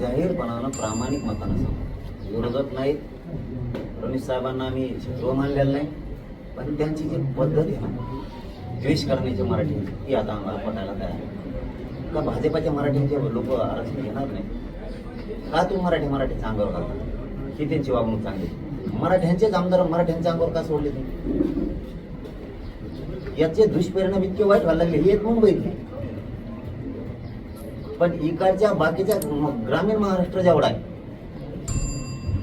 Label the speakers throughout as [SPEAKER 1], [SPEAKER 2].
[SPEAKER 1] जाहीरपणानं प्रामाणिक मतानं सांगतो विरोधक नाहीत. रमेश साहेबांना आम्ही शत्रू मानलेला नाही. पण त्यांची जी पद्धत आहे ना द्वेष करण्याची मराठी ती आता आम्हाला पटायला तयार आहे. का भाजपाच्या मराठींचे लोक आरक्षण घेणार नाही? का तू मराठी मराठी अंगावर घालता ही त्यांची वागणूक चांगली मराठ्यांचेच आमदार मराठ्यांच्या अंगावर का सोडले तुम्ही? याचे दुष्परिणाम इतके वाईट व्हायला लागले हे मुंबईत नाही. पण इकडच्या बाकीच्या म- ग्रामीण महाराष्ट्र जेवढा आहे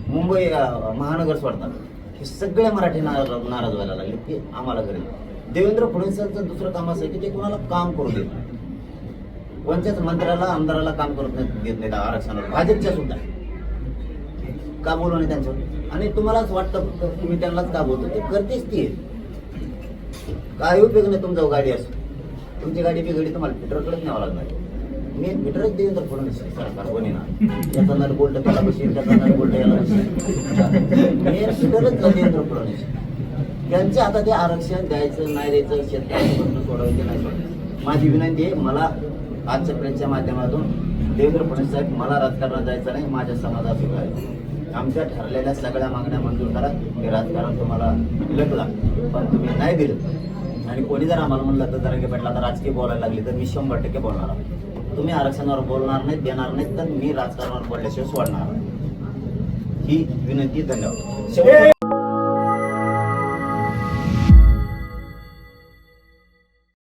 [SPEAKER 1] मुंबई महानगर सोडतात हे सगळे मराठी नाराज नाराज व्हायला लागले ते आम्हाला घरी देवेंद्र फडणवीसांचं दुसरं काम असं आहे की ते कोणाला काम करू देत नाही. कोणत्याच मंत्र्याला आमदाराला काम करत नाही देत नाही आरक्षणाला. भाजपच्या सुद्धा. का बोलू नाही त्यांच्यावर आणि तुम्हालाच वाटतं तुम्ही त्यांनाच का बोलतो? ते करतेच ती काय उपयोग नाही तुमचा गाडी असो. तुमची गाडी बिघडी तुम्हाला फिटरकडेच न्यावं लागणार. मी मीटरच देवेंद्र फडणवीस सरकार नर त्याचा त्याला बसेल त्याचा नर बोलट याला बसेल मी फिटरच देवेंद्र फडणवीस त्यांचे आता ते आरक्षण द्यायचं नाही द्यायचं शेतकऱ्यांचं प्रश्न सोडवायचे नाही सोडवायचे माझी विनंती आहे मला आजच्या प्रेसच्या माध्यमातून देवेंद्र फडणवीस साहेब मला राजकारणात जायचं नाही माझ्या समाजात सुद्धा आमच्या ठरलेल्या सगळ्या मागण्या मंजूर करा. मी राजकारण तुम्हाला लटला पण तुम्ही नाही दिलं. आणि कोणी जर आम्हाला म्हणलं तर जरांगे पाटला आता राजकीय बोलायला लागली तर मी शंभर टक्के बोलणार आहे. तुम्ही आरक्षणावर बोलणार नाही देणार नाही तर मी राजकारणावर बोलल्याशिवाय सोडणार ही विनंती धन्यवाद